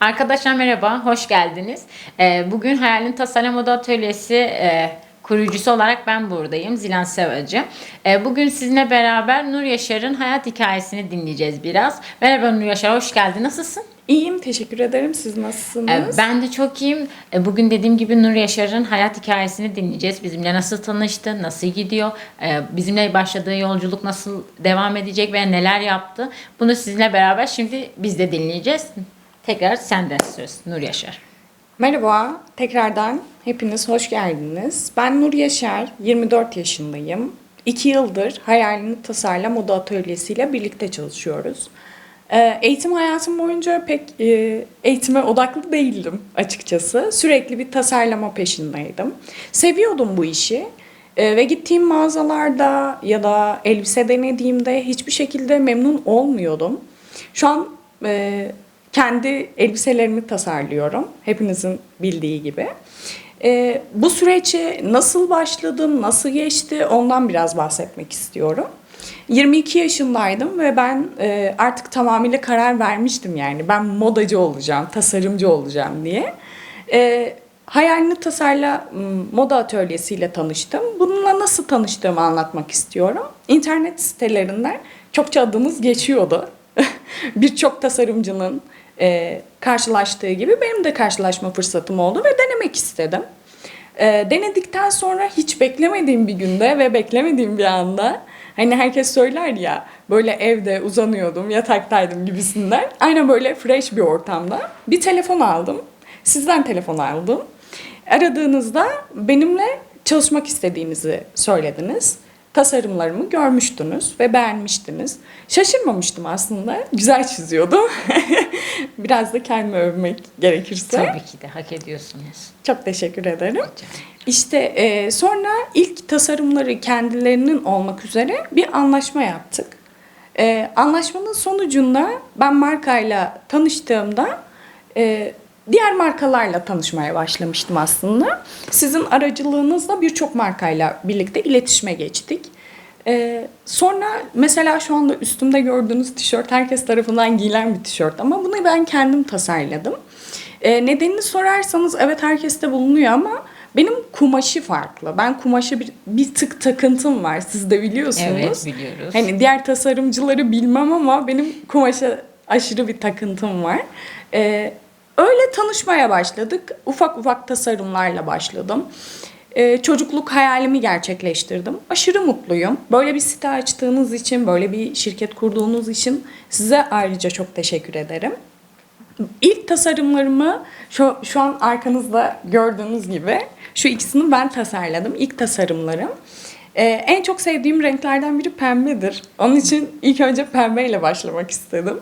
Arkadaşlar merhaba, hoş geldiniz. Ee, Bugün Hayalin Tasarım Oda Atölyesi e, kurucusu olarak ben buradayım, Zilan Sevacı. Ee, Bugün sizinle beraber Nur Yaşar'ın hayat hikayesini dinleyeceğiz biraz. Merhaba Nur Yaşar, hoş geldin. Nasılsın? İyiyim, teşekkür ederim. Siz Ee, nasılsınız? Ben de çok iyiyim. Ee, Bugün dediğim gibi Nur Yaşar'ın hayat hikayesini dinleyeceğiz. Bizimle nasıl tanıştı, nasıl gidiyor, ee, bizimle başladığı yolculuk nasıl devam edecek ve neler yaptı. Bunu sizinle beraber şimdi biz de dinleyeceğiz. Tekrar senden söz Nur Yaşar. Merhaba, tekrardan hepiniz hoş geldiniz. Ben Nur Yaşar, 24 yaşındayım. 2 yıldır Hayalini Tasarla Moda Atölyesi ile birlikte çalışıyoruz. Ee, Eğitim hayatım boyunca pek e, eğitime odaklı değildim açıkçası. Sürekli bir tasarlama peşindeydim. Seviyordum bu işi. Ee, ve gittiğim mağazalarda ya da elbise denediğimde hiçbir şekilde memnun olmuyordum. Şu an e, kendi elbiselerimi tasarlıyorum. Hepinizin bildiği gibi. Ee, bu süreci nasıl başladım, nasıl geçti ondan biraz bahsetmek istiyorum. 22 yaşındaydım ve ben e, artık tamamıyla karar vermiştim yani. Ben modacı olacağım, tasarımcı olacağım diye. E, Hayalini Tasarla Moda Atölyesi'yle tanıştım. Bununla nasıl tanıştığımı anlatmak istiyorum. İnternet sitelerinden çokça adımız geçiyordu. Birçok tasarımcının e, karşılaştığı gibi benim de karşılaşma fırsatım oldu ve denemek istedim. E, denedikten sonra hiç beklemediğim bir günde ve beklemediğim bir anda hani herkes söyler ya böyle evde uzanıyordum yataktaydım gibisinden aynen böyle fresh bir ortamda bir telefon aldım. Sizden telefon aldım. Aradığınızda benimle çalışmak istediğinizi söylediniz. Tasarımlarımı görmüştünüz ve beğenmiştiniz. Şaşırmamıştım aslında. Güzel çiziyordum. Biraz da kendimi övmek gerekirse. Tabii ki de hak ediyorsunuz. Çok teşekkür ederim. İşte e, sonra ilk tasarımları kendilerinin olmak üzere bir anlaşma yaptık. E, anlaşmanın sonucunda ben markayla tanıştığımda e, diğer markalarla tanışmaya başlamıştım aslında. Sizin aracılığınızla birçok markayla birlikte iletişime geçtik. E, sonra mesela şu anda üstümde gördüğünüz tişört herkes tarafından giyilen bir tişört ama bunu ben kendim tasarladım. E, nedenini sorarsanız evet herkeste bulunuyor ama benim kumaşı farklı. Ben kumaşı bir, bir tık takıntım var. Siz de biliyorsunuz. Evet, biliyoruz. Hani diğer tasarımcıları bilmem ama benim kumaşa aşırı bir takıntım var. E, öyle tanışmaya başladık. Ufak ufak tasarımlarla başladım. Ee, çocukluk hayalimi gerçekleştirdim. Aşırı mutluyum. Böyle bir site açtığınız için, böyle bir şirket kurduğunuz için size ayrıca çok teşekkür ederim. İlk tasarımlarımı şu, şu an arkanızda gördüğünüz gibi şu ikisini ben tasarladım. İlk tasarımlarım. Ee, en çok sevdiğim renklerden biri pembedir. Onun için ilk önce pembeyle başlamak istedim.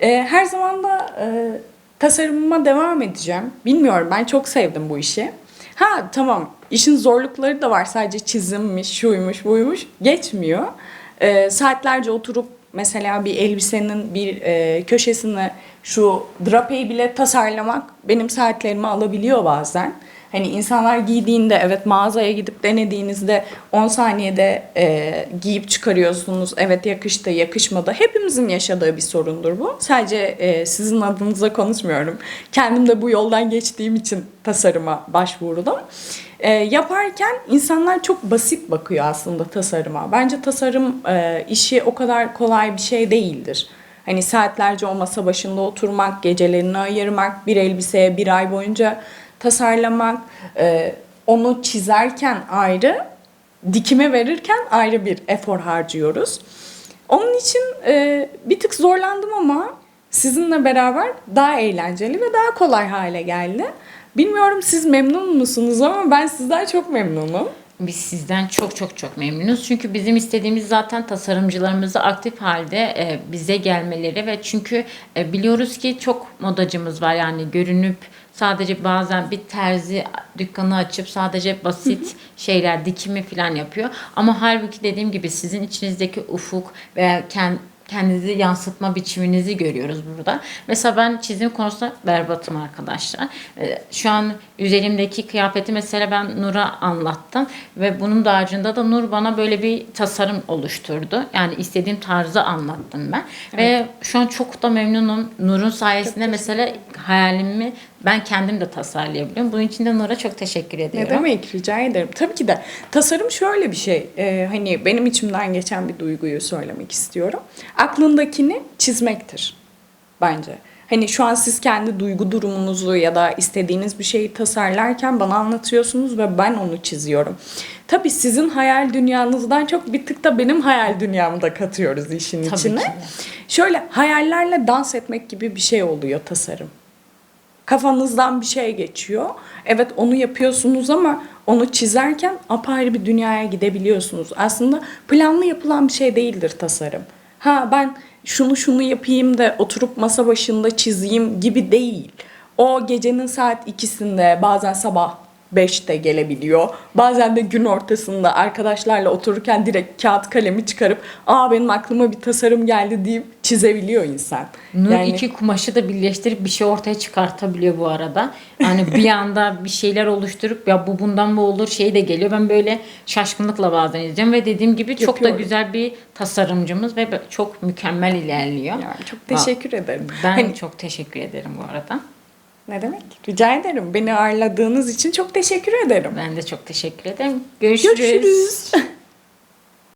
Ee, her zaman da e, tasarımıma devam edeceğim. Bilmiyorum ben çok sevdim bu işi. Ha tamam işin zorlukları da var sadece çizimmiş, şuymuş, buymuş geçmiyor. Ee, saatlerce oturup mesela bir elbisenin bir e, köşesini şu drapeyi bile tasarlamak benim saatlerimi alabiliyor bazen. Hani insanlar giydiğinde evet mağazaya gidip denediğinizde 10 saniyede e, giyip çıkarıyorsunuz. Evet yakıştı, yakışmadı. Hepimizin yaşadığı bir sorundur bu. Sadece e, sizin adınıza konuşmuyorum. Kendim de bu yoldan geçtiğim için tasarıma başvurdum. E, yaparken insanlar çok basit bakıyor aslında tasarıma. Bence tasarım e, işi o kadar kolay bir şey değildir. Hani saatlerce o masa başında oturmak, gecelerini ayırmak, bir elbiseye bir ay boyunca tasarlamak, e, onu çizerken ayrı, dikime verirken ayrı bir efor harcıyoruz. Onun için e, bir tık zorlandım ama sizinle beraber daha eğlenceli ve daha kolay hale geldi. Bilmiyorum siz memnun musunuz ama ben sizden çok memnunum. Biz sizden çok çok çok memnunuz. Çünkü bizim istediğimiz zaten tasarımcılarımızı aktif halde e, bize gelmeleri ve çünkü e, biliyoruz ki çok modacımız var yani görünüp sadece bazen bir terzi dükkanı açıp sadece basit şeyler dikimi falan yapıyor. Ama halbuki dediğim gibi sizin içinizdeki ufuk veya kendi kendinizi yansıtma biçiminizi görüyoruz burada. Mesela ben çizim konusunda berbatım arkadaşlar. Ee, Şu an üzerimdeki kıyafeti mesela ben Nur'a anlattım ve bunun dağarcığında da Nur bana böyle bir tasarım oluşturdu. Yani istediğim tarzı anlattım ben. Ve şu an çok da memnunum. Nur'un sayesinde mesela hayalimi ben kendim de tasarlayabiliyorum. Bunun için de Nur'a çok teşekkür ediyorum. Ne demek rica ederim. Tabii ki de tasarım şöyle bir şey. Ee, hani benim içimden geçen bir duyguyu söylemek istiyorum. Aklındakini çizmektir bence. Hani şu an siz kendi duygu durumunuzu ya da istediğiniz bir şeyi tasarlarken bana anlatıyorsunuz ve ben onu çiziyorum. Tabii sizin hayal dünyanızdan çok bir tık da benim hayal dünyamı da katıyoruz işin Tabii içine. ki. Şöyle hayallerle dans etmek gibi bir şey oluyor tasarım. Kafanızdan bir şey geçiyor. Evet onu yapıyorsunuz ama onu çizerken apayrı bir dünyaya gidebiliyorsunuz. Aslında planlı yapılan bir şey değildir tasarım. Ha ben şunu şunu yapayım da oturup masa başında çizeyim gibi değil. O gecenin saat ikisinde bazen sabah 5'te gelebiliyor. Bazen de gün ortasında arkadaşlarla otururken direkt kağıt kalemi çıkarıp aa benim aklıma bir tasarım geldi deyip çizebiliyor insan. Nur Yani- iki kumaşı da birleştirip bir şey ortaya çıkartabiliyor bu arada. Yani bir anda bir şeyler oluşturup ya bu bundan mı olur şey de geliyor. Ben böyle şaşkınlıkla bazen izliyorum ve dediğim gibi çok da güzel bir tasarımcımız ve çok mükemmel ilerliyor. Yani çok teşekkür ederim. Ben Hani- çok teşekkür ederim bu arada. Ne demek? Rica ederim. Beni ağırladığınız için çok teşekkür ederim. Ben de çok teşekkür ederim. Görüşürüz. Görüşürüz.